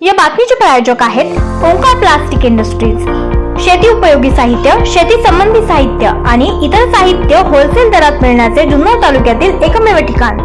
या बातमीचे प्रायोजक आहेत ओंकार प्लास्टिक इंडस्ट्रीज. शेती उपयोगी साहित्य शेती संबंधी साहित्य आणि इतर साहित्य होलसेल दरात मिळण्याचे जुन्नर तालुक्यातील एकमेव ठिकाण.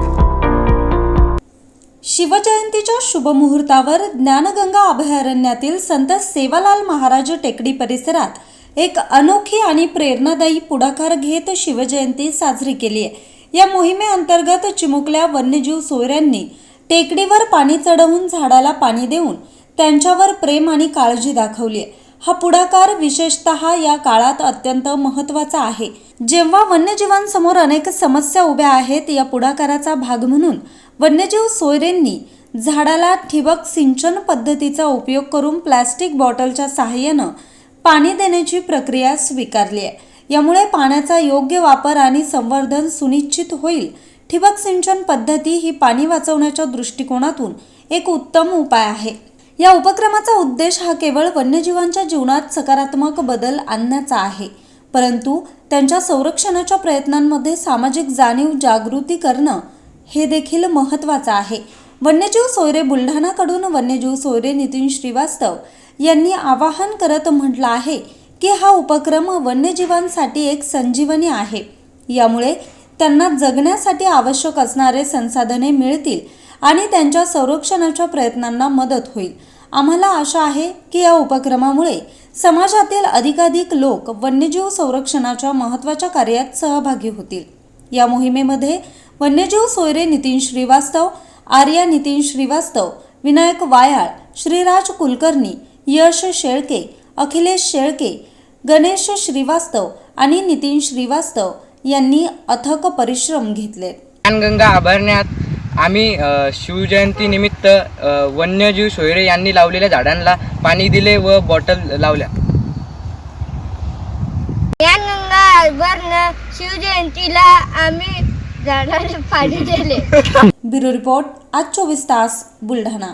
शिवजयंतीच्या शुभमुहूर्तावर ज्ञानगंगा अभयारण्यातील संत सेवालाल महाराज टेकडी परिसरात एक अनोखी आणि प्रेरणादायी पुढाकार घेत शिवजयंती साजरी केली आहे. या मोहिमेअंतर्गत चिमुकल्या वन्यजीव सोयऱ्यांनी टेकडीवर पाणी चढवून झाडाला पाणी देऊन त्यांच्यावर प्रेम आणि काळजी दाखवली. आहे हा पुढाकार विशेषतः या काळात अत्यंत महत्त्वाचा आहे. जेव्हा वन्यजीवांसमोर अनेक समस्या उभ्या आहेत या पुढाकाराचा भाग म्हणून वन्यजीव सोयरेंनी झाडाला ठिबक सिंचन पद्धतीचा उपयोग करून प्लॅस्टिक बॉटलच्या सहाय्यानं पाणी देण्याची प्रक्रिया स्वीकारली आहे. यामुळे पाण्याचा योग्य वापर आणि संवर्धन सुनिश्चित होईल ठिबक सिंचन पद्धती ही पाणी वाचवण्याच्या दृष्टिकोनातून एक उत्तम उपाय आहे. या उपक्रमाचा उद्देश हा केवळ वन्यजीवांच्या जीवनात सकारात्मक बदल आणण्याचा आहे परंतु त्यांच्या संरक्षणाच्या प्रयत्नांमध्ये सामाजिक जाणीव जागृती करणं हे देखील महत्त्वाचं आहे. वन्यजीव सोयरे बुलढाणाकडून वन्यजीव सोयरे नितीन श्रीवास्तव यांनी आवाहन करत म्हटलं आहे की हा उपक्रम वन्यजीवांसाठी एक संजीवनी आहे. यामुळे त्यांना जगण्यासाठी आवश्यक असणारे संसाधने मिळतील आणि त्यांच्या संरक्षणाच्या प्रयत्नांना मदत होईल. आम्हाला आशा आहे की या उपक्रमामुळे समाजातील अधिकाधिक लोक वन्यजीव संरक्षणाच्या महत्त्वाच्या कार्यात सहभागी होतील. या मोहिमेमध्ये वन्यजीव सोयरे नितीन श्रीवास्तव आर्या नितीन श्रीवास्तव विनायक वायाळ श्रीराज कुलकर्णी यश शेळके अखिलेश शेळके गणेश श्रीवास्तव आणि नितीन श्रीवास्तव यांनी अथक परिश्रम घेतले. ज्ञानगंगा अभयारण्यात आम्ही शिवजयंतीनिमित्त वन्यजीव सोयरे यांनी लावलेल्या झाडांना पाणी दिले व बॉटल लावल्या. ज्ञानगंगा भरणं शिवजयंतीला आम्ही झाडाला पाणी दिले. ब्युरो रिपोर्ट आज चोवीस तास बुलढाणा.